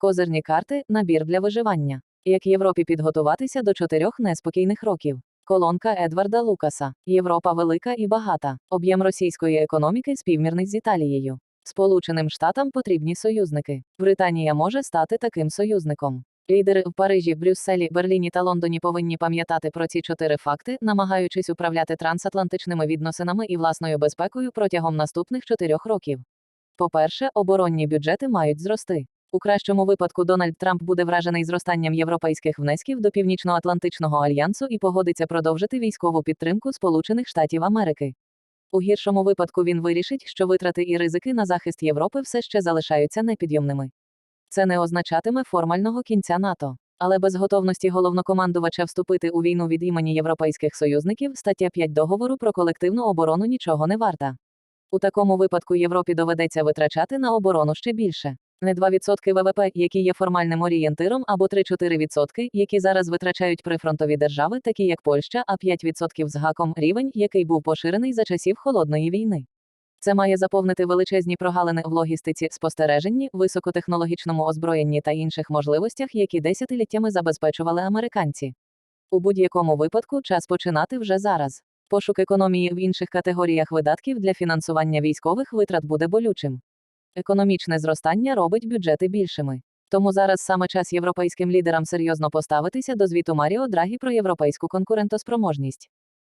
Козирні карти набір для виживання. Як Європі підготуватися до чотирьох неспокійних років. Колонка Едварда Лукаса. Європа велика і багата. Об'єм російської економіки співмірний з Італією. Сполученим Штатам потрібні союзники. Британія може стати таким союзником. Лідери в Парижі, Брюсселі, Берліні та Лондоні повинні пам'ятати про ці чотири факти, намагаючись управляти трансатлантичними відносинами і власною безпекою протягом наступних чотирьох років. По-перше, оборонні бюджети мають зрости. У кращому випадку Дональд Трамп буде вражений зростанням європейських внесків до Північноатлантичного альянсу і погодиться продовжити військову підтримку Сполучених Штатів Америки. У гіршому випадку він вирішить, що витрати і ризики на захист Європи все ще залишаються непідйомними. Це не означатиме формального кінця НАТО. Але без готовності головнокомандувача вступити у війну від імені європейських союзників стаття 5 договору про колективну оборону нічого не варта. У такому випадку Європі доведеться витрачати на оборону ще більше. Не 2% ВВП, які є формальним орієнтиром, або 3-4%, які зараз витрачають прифронтові держави, такі як Польща, а 5% з гаком рівень, який був поширений за часів холодної війни. Це має заповнити величезні прогалини в логістиці, спостереженні, високотехнологічному озброєнні та інших можливостях, які десятиліттями забезпечували американці. У будь-якому випадку час починати вже зараз. Пошук економії в інших категоріях видатків для фінансування військових витрат буде болючим. Економічне зростання робить бюджети більшими. Тому зараз саме час європейським лідерам серйозно поставитися до звіту Маріо Драгі про європейську конкурентоспроможність.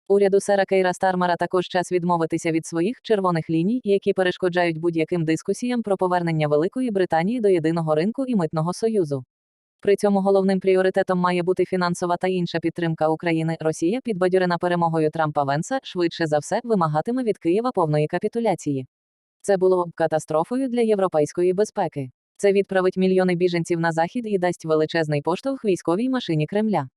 Уряду Сера Кейра Стармера також час відмовитися від своїх червоних ліній, які перешкоджають будь-яким дискусіям про повернення Великої Британії до єдиного ринку і митного союзу. При цьому головним пріоритетом має бути фінансова та інша підтримка України. Росія, підбадьорена перемогою Трампа Венса, швидше за все вимагатиме від Києва повної капітуляції. Це було б катастрофою для європейської безпеки. Це відправить мільйони біженців на захід і дасть величезний поштовх військовій машині Кремля.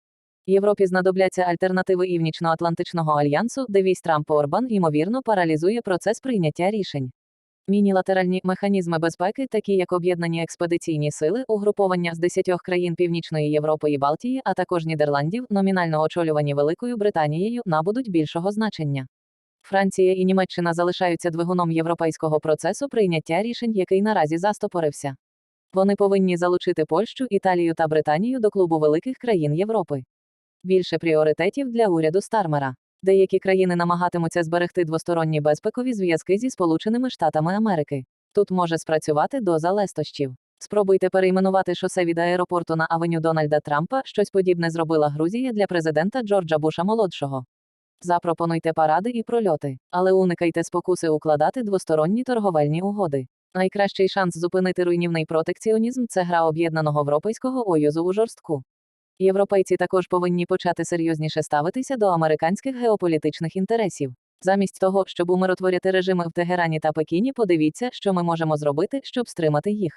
Європі знадобляться альтернативи Північноатлантичного альянсу, де війсь Трампа Орбан ймовірно паралізує процес прийняття рішень. Мінілатеральні механізми безпеки, такі як об'єднані експедиційні сили, угруповання з 10 країн Північної Європи і Балтії, а також Нідерландів, номінально очолювані Великою Британією, набудуть більшого значення. Франція і Німеччина залишаються двигуном європейського процесу прийняття рішень, який наразі застопорився. Вони повинні залучити Польщу, Італію та Британію до клубу великих країн Європи. Більше пріоритетів для уряду Стармера. Деякі країни намагатимуться зберегти двосторонні безпекові зв'язки зі Сполученими Штатами Америки. Тут може спрацювати доза лестощів. Спробуйте перейменувати шосе від аеропорту на авеню Дональда Трампа. Щось подібне зробила Грузія для президента Джорджа Буша молодшого. Запропонуйте паради і прольоти, але уникайте спокуси укладати двосторонні торговельні угоди. Найкращий шанс зупинити руйнівний протекціонізм це гра об'єднаного Європейського Оюзу у жорстку. Європейці також повинні почати серйозніше ставитися до американських геополітичних інтересів. Замість того, щоб умиротворяти режими в Тегерані та Пекіні, подивіться, що ми можемо зробити, щоб стримати їх.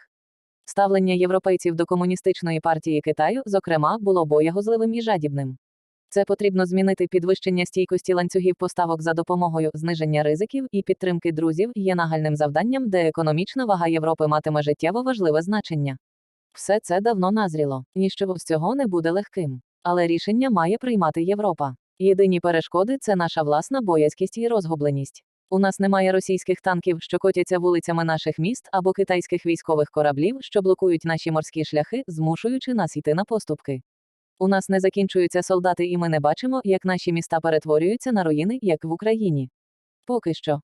Ставлення європейців до комуністичної партії Китаю, зокрема, було боягозливим і жадібним. Це потрібно змінити підвищення стійкості ланцюгів поставок за допомогою зниження ризиків і підтримки друзів є нагальним завданням, де економічна вага Європи матиме життєво важливе значення. Все це давно назріло. Ніщо з цього не буде легким. Але рішення має приймати Європа. Єдині перешкоди це наша власна боязкість і розгубленість. У нас немає російських танків, що котяться вулицями наших міст, або китайських військових кораблів, що блокують наші морські шляхи, змушуючи нас йти на поступки. У нас не закінчуються солдати, і ми не бачимо, як наші міста перетворюються на руїни, як в Україні. Поки що,